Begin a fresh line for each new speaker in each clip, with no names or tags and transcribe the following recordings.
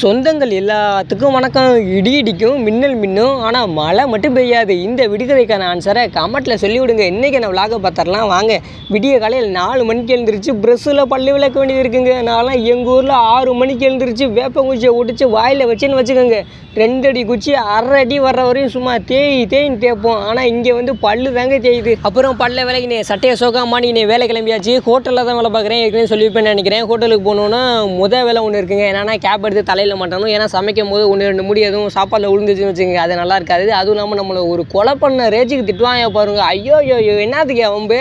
சொந்தங்கள் எல்லாத்துக்கும் வணக்கம். இடி இடிக்கும் மின்னல் மின்னும். ஆனால் மழை மட்டும் பெய்யாது. இந்த விடுகதைக்கான ஆன்சரை கமெண்ட்டில் சொல்லிவிடுங்க. இன்றைக்கி நான் விளாக பார்த்துடலாம். வாங்க. விடிய காலையில் நாலு மணிக்கு எழுந்திரிச்சு ப்ரெஸ்ஸில் பல்லு விளக்க வேண்டியது இருக்குங்க. நான்லாம் எங்கள் ஊரில் ஆறு மணிக்கு எழுந்திரிச்சு வேப்பங்குச்சியை ஒடிச்சு வாயில் வச்சுன்னு வச்சுக்கோங்க. ரெண்டு அடி குச்சி அரை அடி வர்ற வரையும் சும்மா தேய் தேய்ன்னு தேய்ப்போம். ஆனால் இங்கே வந்து பல்லு தாங்க தேயுது. அப்புறம் பல்ல வேலைக்கு சட்டையை சோகாமான்னு நீ வேலை கிளம்பியாச்சு. ஹோட்டலில் தான் வேலை பார்க்குறேன். ஏற்கனவே சொல்லியிருப்பேன் நினைக்கிறேன். ஹோட்டலுக்கு போகணுன்னா முத வேலை ஒன்று இருக்குங்க. என்னன்னா கேப் எடுத்து தலையில் மாட்டணும் ஏன்னா சமைக்கும் போது ஒன்று ரெண்டு முடி எதுவும் சாப்பாடில் விழுந்துச்சுன்னு வச்சுக்கோங்க அது நல்லா இருக்காது. அதுவும் இல்லாமல் நம்மளை ஒரு கொலை பண்ண ரேஜுக்கு திட்டுவாங்க பாருங்க. ஐயோ ஐயோ என்னத்துக்கு வம்பு?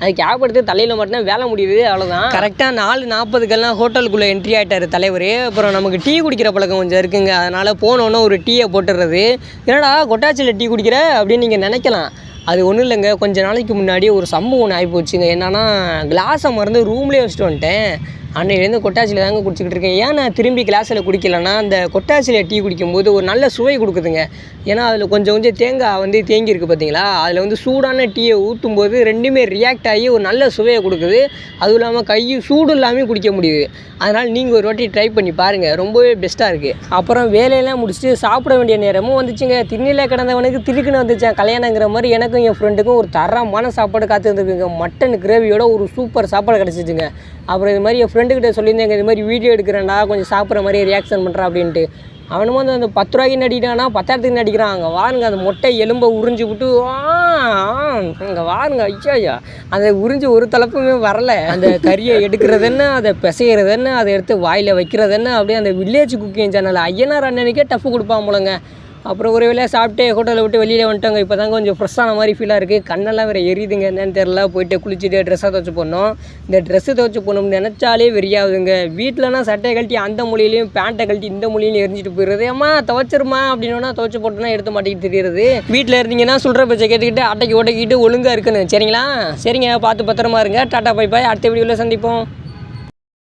அது கேப் எடுத்து தலையில் மட்டும் வேலை முடியுது அவ்வளோதான் கரெக்டாக நாலு நாற்பதுக்கெல்லாம் ஹோட்டலுக்குள்ளே என்ட்ரி ஆகிட்டார் தலைவர். அப்புறம் நமக்கு டீ குடிக்கிற பழக்கம் கொஞ்சம் இருக்குங்க. அதனால் போனோன்னே ஒரு டீயை போட்டுடுறது. என்னடா கொட்டாச்சியில் டீ குடிக்கிற அப்படின்னு நீங்கள் நினைக்கலாம். அது ஒன்றும் இல்லைங்க. கொஞ்ச நாளைக்கு முன்னாடி ஒரு சம்பவம் ஒன்று ஆகிப்போச்சுங்க என்னென்னா கிளாஸை மறந்து ரூம்லேயே வச்சுட்டு வந்துட்டேன். அன்னையிலேருந்து கொட்டாச்சியில் தாங்க குடிச்சிக்கிட்டு இருக்கேன். ஏன் நான் திரும்பி கிளாஸில் குடிக்கலன்னா அந்த கொட்டாச்சியில் டீ குடிக்கும்போது ஒரு நல்ல சுவை கொடுக்குதுங்க. ஏன்னா அதில் கொஞ்சம் கொஞ்சம் தேங்காய் வந்து தேங்கியிருக்கு பார்த்தீங்களா அதில் வந்து சூடான டீயை ஊற்றும் போது ரெண்டுமே ரியாக்ட் ஆகி ஒரு நல்ல சுவையை கொடுக்குது. அதுவும் இல்லாமல் கை சூடு இல்லாமல் குடிக்க முடியுது. அதனால் நீங்கள் ஒரு வாட்டி ட்ரை பண்ணி பாருங்கள் ரொம்பவே பெஸ்ட்டாக இருக்குது அப்புறம் வேலையெல்லாம் முடிச்சுட்டு சாப்பிட வேண்டிய நேரமும் வந்துச்சுங்க. திண்ணில கிடந்தவனுக்கு திருக்குன்னு வந்துச்சான். கல்யாணங்கிற மாதிரி எனக்கு எனக்கும் என் ஃப்ரெண்டுக்கும் ஒரு தரமான சாப்பாடு காத்துருந்துருக்குங்க மட்டன் கிரேவியோட ஒரு சூப்பர் சாப்பாடு கிடச்சிச்சுங்க. அப்புறம் இது மாதிரி என் ஃப்ரெண்டுக்கிட்ட சொல்லியிருந்தேங்க இது மாதிரி வீடியோ எடுக்கிறேன்டா கொஞ்சம் சாப்பிட்ற மாதிரி ரியாக்ஷன் பண்ணுறான் அப்படின்ட்டு. அவனும் வந்து அந்த பத்து ரூபாய்க்கு நடிக்கிறானா பத்தாயிரத்துக்கு நடிக்கிறான். அங்கே வாருங்க அந்த மொட்டை எலும்பை உறிஞ்சு விட்டு அங்கே வாருங்க ஐயா ஐயா அந்த உறிஞ்சு ஒரு தலைப்புமே வரல. அந்த கறியை எடுக்கிறது என்ன அதை பிசைகிறது என்ன அதை எடுத்து வாயில் வைக்கிறது என்ன அப்படியே அந்த வில்லேஜ் குக்கிங் சேனல் ஐயனார் அண்ணனுக்கே டஃப் கொடுப்பான் போலங்க. அப்புறம் ஒரு வேலையை சாப்பிட்டு ஹோட்டலை விட்டு வெளியில் வந்துட்டோங்க. இப்போ தான் கொஞ்சம் ஃப்ரெஷ்ஷான மாதிரி ஃபீலாக இருக்குது கண்ணெல்லாம் வேறு எரியுதுங்க. என்னன்னு தெரில போயிட்டு குளிச்சுட்டு ட்ரெஸ்ஸாக துவச்சி போடணும். இந்த ட்ரெஸ்ஸு துவச்சி போகணும்னு நினச்சாலே வெறியாகுதுங்க. வீட்டிலனா சட்டையை கழட்டி அந்த மொழியிலையும் பேண்ட்டை கழட்டி இந்த மொழியிலையும் எரிஞ்சிட்டு போயிடுறது. ஏமா துவச்சிருமா அப்படின்னா துவச்சி போட்டோன்னா எடுத்து மாட்டேங்கிட்டு தெரியுறது. வீட்டில் இருந்தீங்கன்னா சொல்கிற பேச்சை கேட்டுக்கிட்டு அட்டைக்கு ஒட்டைக்கிட்டு ஒழுங்காக இருக்கணும். சரிங்களா? சரிங்க. பார்த்து பத்திரமா இருங்க. டாட்டா பை பாய் அடுத்த வீடியோவில் சந்திப்போம்.